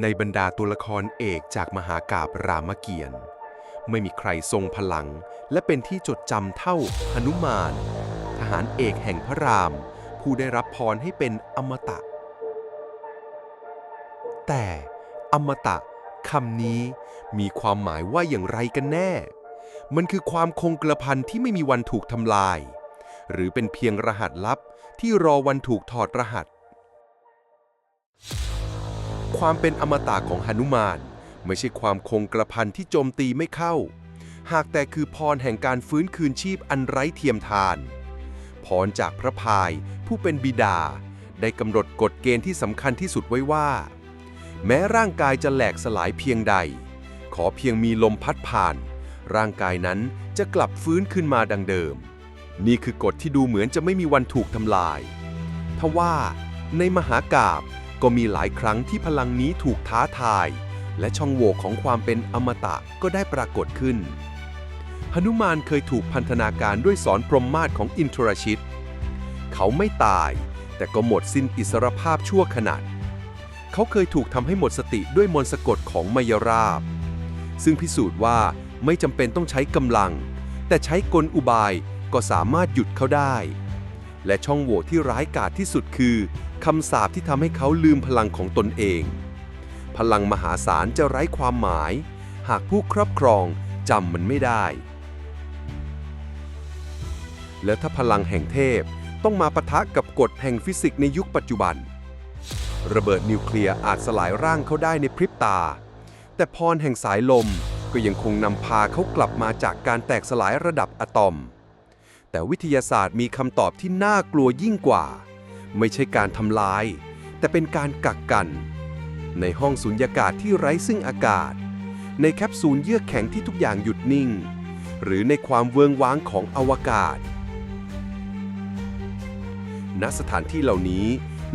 ในบรรดาตัวละครเอกจากมหากาบรามเกียรติ์ไม่มีใครทรงพลัง และเป็นที่จดจำเท่าหนุมาน ทหารเอกแห่งพระราม ผู้ได้รับพรให้เป็นอมตะ แต่อมตะคำนี้มีความหมายว่าอย่างไรกันแน่ มันคือความคงกระพันที่ไม่มีวันถูกทำลาย หรือเป็นเพียงรหัสลับที่รอวันถูกถอดรหัส ความเป็นอมตะของหนุมาน ไม่ใช่ความคงกระพันที่โจมตีไม่เข้า หากแต่คือพรแห่งการฟื้นคืนชีพอันไร้เทียมทาน พรจากพระพายผู้เป็นบิดา ได้กำหนดกฎเกณฑ์ที่สำคัญที่สุดไว้ว่า แม้ร่างกายจะแหลกสลายเพียงใด ขอเพียงมีลมพัดผ่าน ร่างกายนั้นจะกลับฟื้นขึ้นมาดังเดิม นี่คือกฎที่ดูเหมือนจะไม่มีวันถูกทำลายทว่าในมหากาบ ก็มีหลายครั้งที่พลังนี้ถูกท้าทาย และช่องโหว่ของความเป็นอมตะก็ได้ปรากฏขึ้นหนุมานเคยถูกพันธนาการด้วยสอนพรหมมาศของอินทรชิต เขาไม่ตาย แต่ก็หมดสิ้นอิสรภาพชั่วขณะเขาเคยถูกทำให้หมดสติด้วยมนต์สะกดของมยราบ ซึ่งพิสูจน์ว่าไม่จำเป็นต้องใช้กำลัง แต่ใช้กลอุบายก็สามารถหยุดเขาได้ และช่องโหว่ที่ร้ายกาจที่สุดคือ คำสาปที่ทำให้เขาลืมพลังของตนเอง พลังมหาศาลจะไร้ความหมาย หากผู้ครอบครองจำมันไม่ได้ แล้วถ้าพลังแห่งเทพต้องมาปะทะกับกฎแห่งฟิสิกส์ในยุคปัจจุบัน ระเบิดนิวเคลียร์อาจสลายร่างเขาได้ในพริบตา แต่พรแห่งสายลมก็ยังคงนำพาเขากลับมาจากการแตกสลายระดับอะตอม แต่วิทยาศาสตร์มีคำตอบที่น่ากลัวยิ่งกว่า ไม่ใช่การทำลาย แต่เป็นการกักกัน ในห้องสุญญากาศที่ไร้ซึ่งอากาศ ในแคปซูลเยือกแข็งที่ทุกอย่างหยุดนิ่ง หรือในความเวิงว้างของอวกาศ ณ สถานที่เหล่านี้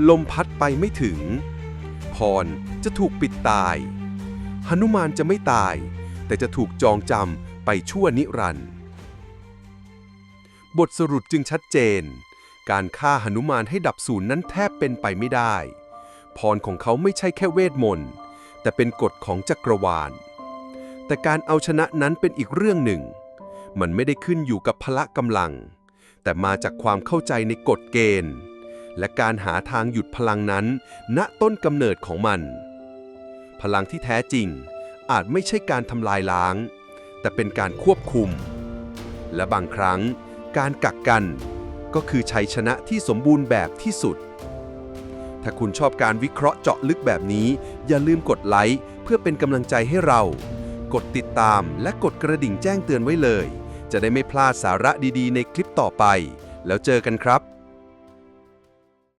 ลมพัดไปไม่ถึง พรจะถูกปิดตายหนุมานจะไม่ตาย แต่จะถูกจองจำไปชั่วนิรันดร์บทสรุปจึงชัดเจน การฆ่าหนุมานให้ดับสูญนั้นแทบเป็นไปไม่ได้ พรของเขาไม่ใช่แค่เวทมนต์แต่เป็นกฎของจักรวาล แต่การเอาชนะนั้นเป็นอีกเรื่องหนึ่ง มันไม่ได้ขึ้นอยู่กับพละกำลัง แต่มาจากความเข้าใจในกฎเกณฑ์ และการหาทางหยุดพลังนั้น ณต้นกำเนิดของมัน พลังที่แท้จริงอาจไม่ใช่การทำลายล้าง แต่เป็นการควบคุม และบางครั้งการกักกัน ก็คือชัยชนะที่สมบูรณ์แบบที่สุด ถ้าคุณชอบการวิเคราะห์เจาะลึกแบบนี้ อย่าลืมกดไลค์เพื่อเป็นกำลังใจให้เรา กดติดตามและกดกระดิ่งแจ้งเตือนไว้เลย จะได้ไม่พลาดสาระดีๆ ในคลิปต่อไป แล้วเจอกันครับ